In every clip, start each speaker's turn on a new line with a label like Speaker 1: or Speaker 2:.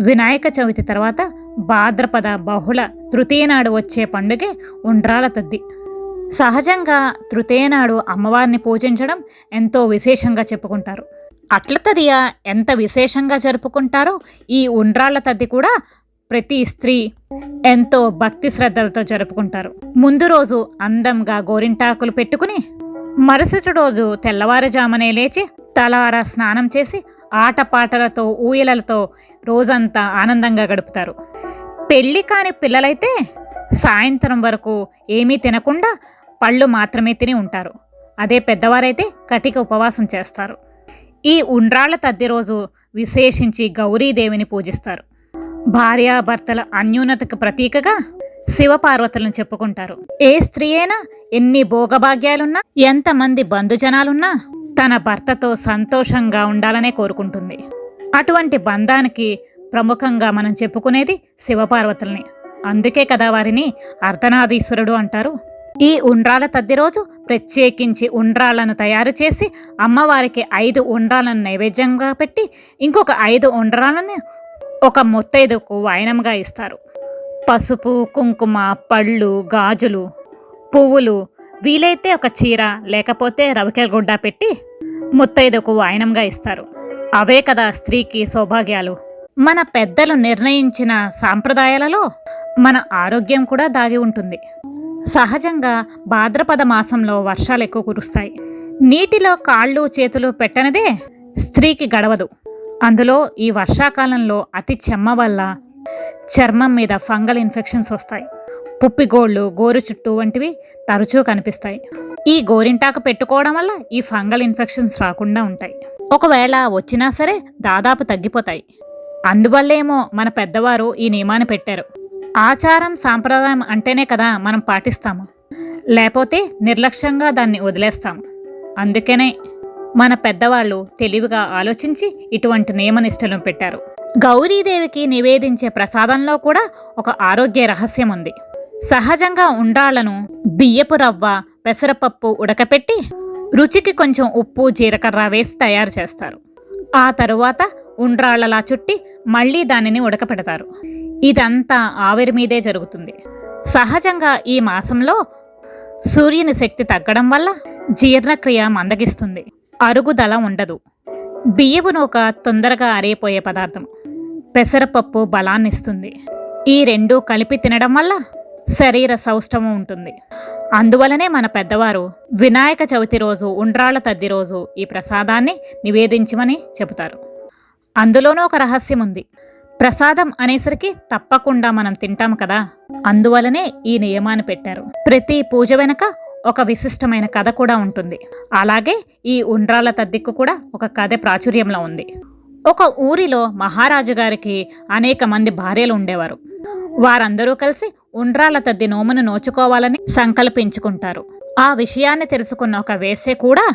Speaker 1: వినాయక చవితి తర్వాత భాద్రపద బహుళ తృతీయ నాడు వచ్చే పండుగే ఉండ్రాల తద్ది. సహజంగా తృతీయ నాడు అమ్మవారిని పూజించడం ఎంతో విశేషంగా చెప్పుకుంటారు. అట్ల తదియ ఎంత విశేషంగా జరుపుకుంటారో ఈ ఉండ్రాళ్ళ తద్ది కూడా ప్రతి స్త్రీ ఎంతో భక్తి శ్రద్ధలతో జరుపుకుంటారు. ముందు రోజు అందంగా గోరింటాకులు పెట్టుకుని మరుసటి రోజు తెల్లవారుజామునే లేచి తలవారా స్నానం చేసి ఆటపాటలతో ఊయలతో రోజంతా ఆనందంగా గడుపుతారు. పెళ్ళి కాని పిల్లలైతే సాయంత్రం వరకు ఏమీ తినకుండా పళ్ళు మాత్రమే తిని ఉంటారు. అదే పెద్దవారైతే కటిక ఉపవాసం చేస్తారు. ఈ ఉండ్రాళ్ళ తద్ది రోజు విశేషించి గౌరీదేవిని పూజిస్తారు. భార్యాభర్తల అన్యూనతకు ప్రతీకగా శివపార్వతులను చెప్పుకుంటారు. ఏ స్త్రీ అయినా ఎన్ని భోగభాగ్యాలున్నా ఎంతమంది బంధుజనాలున్నా తన భర్తతో సంతోషంగా ఉండాలనే కోరుకుంటుంది. అటువంటి బంధానికి ప్రముఖంగా మనం చెప్పుకునేది శివపార్వతుల్ని. అందుకే కదా వారిని అర్ధనాదీశ్వరుడు అంటారు. ఈ ఉండ్రాల తద్ది రోజు ప్రత్యేకించి ఉండ్రాళ్ళను తయారు చేసి అమ్మవారికి ఐదు ఉండ్రాలను నైవేద్యంగా పెట్టి ఇంకొక ఐదు ఉండ్రాలను ఒక ముత్తైదుకు వాయనంగా ఇస్తారు. పసుపు కుంకుమ పళ్ళు గాజులు పువ్వులు వీలైతే ఒక చీర లేకపోతే రవికెల గుడ్డ పెట్టి ముత్తైదుకు వాయనంగా ఇస్తారు. అవే కదా స్త్రీకి సౌభాగ్యాలు. మన పెద్దలు నిర్ణయించిన సాంప్రదాయాలలో మన ఆరోగ్యం కూడా దాగి ఉంటుంది. సహజంగా భాద్రపద మాసంలో వర్షాలు ఎక్కువ కురుస్తాయి. నీటిలో కాళ్ళు చేతులు పెట్టనిదే స్త్రీకి గడవదు. అందులో ఈ వర్షాకాలంలో అతి చెమ్మ వల్ల చర్మం మీద ఫంగల్ ఇన్ఫెక్షన్స్ వస్తాయి. పుప్పిగోళ్ళు గోరు చుట్టూ వంటివి తరచూ కనిపిస్తాయి. ఈ గోరింటాకు పెట్టుకోవడం వల్ల ఈ ఫంగల్ ఇన్ఫెక్షన్స్ రాకుండా ఉంటాయి. ఒకవేళ వచ్చినా సరే దాదాపు తగ్గిపోతాయి. అందువల్లేమో మన పెద్దవారు ఈ నియమాన్ని పెట్టారు. ఆచారం సాంప్రదాయం అంటేనే కదా మనం పాటిస్తాము. లేకపోతే నిర్లక్ష్యంగా దాన్ని వదిలేస్తాము. అందుకనే మన పెద్దవాళ్ళు తెలివిగా ఆలోచించి ఇటువంటి నియమ నిష్టలను పెట్టారు. గౌరీదేవికి నివేదించే ప్రసాదంలో కూడా ఒక ఆరోగ్య రహస్యం ఉంది. సహజంగా ఉండాలను బియ్యపు రవ్వ పెసరపప్పు ఉడకపెట్టి రుచికి కొంచెం ఉప్పు జీలకర్ర వేసి తయారు చేస్తారు. ఆ తరువాత ఉండ్రాళ్ళలా చుట్టి మళ్ళీ దానిని ఉడకపెడతారు. ఇదంతా ఆవిరి మీదే జరుగుతుంది. సహజంగా ఈ మాసంలో సూర్యుని శక్తి తగ్గడం వల్ల జీర్ణక్రియ మందగిస్తుంది. అరుగుదల ఉండదు. బియ్యపు నూక తొందరగా అరిగిపోయే పదార్థం. పెసరపప్పు బలాన్నిస్తుంది. ఈ రెండు కలిపి తినడం వల్ల శరీర సౌష్ఠవం ఉంటుంది. అందువలనే మన పెద్దవారు వినాయక చవితి రోజు ఉండ్రాళ్ళ తద్ది రోజు ఈ ప్రసాదాన్ని నివేదించమని చెబుతారు. అందులోనూ ఒక రహస్యం ఉంది. ప్రసాదం అనేసరికి తప్పకుండా మనం తింటాం కదా? అందువలనే ఈ నియమాన్ని పెట్టారు. ప్రతి పూజ వెనక ఒక విశిష్టమైన కథ కూడా ఉంటుంది. అలాగే ఈ ఉండ్రాళ్ళ తద్దికు కూడా ఒక కథ ప్రాచుర్యంలో ఉంది. ఒక ఊరిలో మహారాజు గారికి అనేక మంది భార్యలు ఉండేవారు. వారందరూ కలిసి ఉండ్రాల తద్ది నోమును నోచుకోవాలని సంకల్పించుకుంటారు. ఆ విషయాన్ని తెలుసుకున్న ఒక వేసే కూడా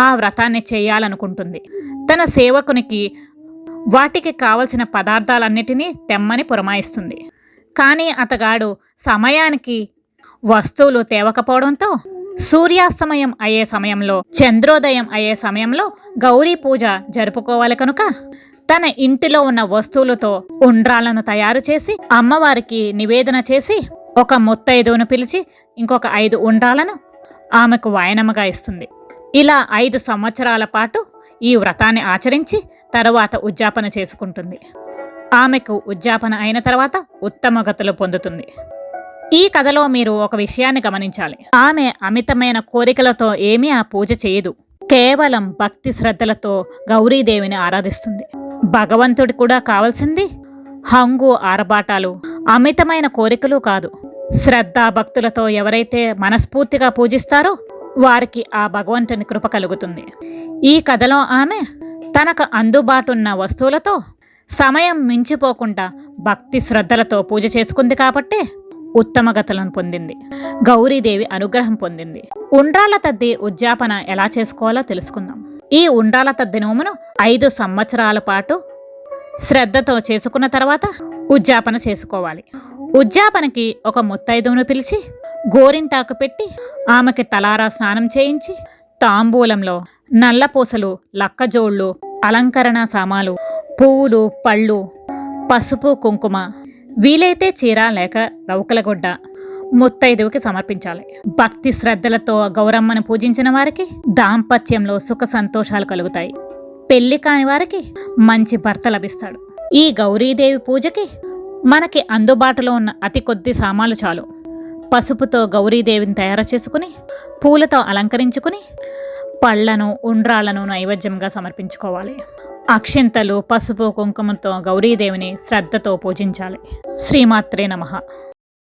Speaker 1: ఆ వ్రతాన్ని చేయాలనుకుంటుంది. తన సేవకునికి వాటికి కావలసిన పదార్థాలన్నిటినీ తెమ్మని పురమాయిస్తుంది. కానీ అతగాడు సమయానికి వస్తువులు తేవకపోవడంతో సూర్యాస్తమయం అయ్యే సమయంలో చంద్రోదయం అయ్యే సమయంలో గౌరీ పూజ జరుపుకోవాలి కనుక తన ఇంటిలో ఉన్న వస్తువులతో ఉండ్రాలను తయారు చేసి అమ్మవారికి నివేదన చేసి ఒక ముత్తైదువును పిలిచి ఇంకొక ఐదు ఉండ్రాలను ఆమెకు వాయనముగా ఇస్తుంది. ఇలా ఐదు సంవత్సరాల పాటు ఈ వ్రతాన్ని ఆచరించి తరువాత ఉజ్జాపన చేసుకుంటుంది. ఆమెకు ఉజ్జాపన అయిన తర్వాత ఉత్తమ గతులు పొందుతుంది. ఈ కథలో మీరు ఒక విషయాన్ని గమనించాలి. ఆమె అమితమైన కోరికలతో ఏమీ ఆ పూజ చేయదు. కేవలం భక్తి శ్రద్ధలతో గౌరీదేవిని ఆరాధిస్తుంది. భగవంతుడి కూడా కావాల్సింది హంగు ఆరబాటాలు అమితమైన కోరికలు కాదు. శ్రద్ధ భక్తులతో ఎవరైతే మనస్ఫూర్తిగా పూజిస్తారో వారికి ఆ భగవంతుని కృప కలుగుతుంది. ఈ కథలో ఆమె తనకు అందుబాటున్న వస్తువులతో సమయం మించిపోకుండా భక్తి శ్రద్ధలతో పూజ చేసుకుంది కాబట్టి ఉత్తమగతలను పొందింది. గౌరీదేవి అనుగ్రహం పొందింది. ఉండ్రాల తద్ది ఉజ్జాపన ఎలా చేసుకోవాలో తెలుసుకుందాం. ఈ ఉండ్రాల తద్ది నోమును ఐదు సంవత్సరాల పాటు శ్రద్ధతో చేసుకున్న తర్వాత ఉజ్జాపన చేసుకోవాలి. ఉజ్జాపనకి ఒక ముత్తైదువును పిలిచి గోరింటాకు పెట్టి ఆమెకి తలారా స్నానం చేయించి తాంబూలంలో నల్లపూసలు లక్కజోళ్ళు అలంకరణ సామాలు పువ్వులు పళ్ళు పసుపు కుంకుమ వీలైతే చీర లేక రౌకలగుడ్డ ముత్తైదువుకి సమర్పించాలి. భక్తి శ్రద్ధలతో గౌరమ్మను పూజించిన వారికి దాంపత్యంలో సుఖ సంతోషాలు కలుగుతాయి. పెళ్ళి కాని వారికి మంచి భర్త లభిస్తాడు. ఈ గౌరీదేవి పూజకి మనకి అందుబాటులో ఉన్న అతి కొద్ది సామాన్లు చాలు. పసుపుతో గౌరీదేవిని తయారు చేసుకుని పూలతో అలంకరించుకుని పళ్ళను ఉండ్రాలను నైవేద్యంగా సమర్పించుకోవాలి. అక్షింతలు పసుపు కుంకుమతో గౌరీదేవిని శ్రద్ధతో పూజించాలి. శ్రీమాత్రే నమః.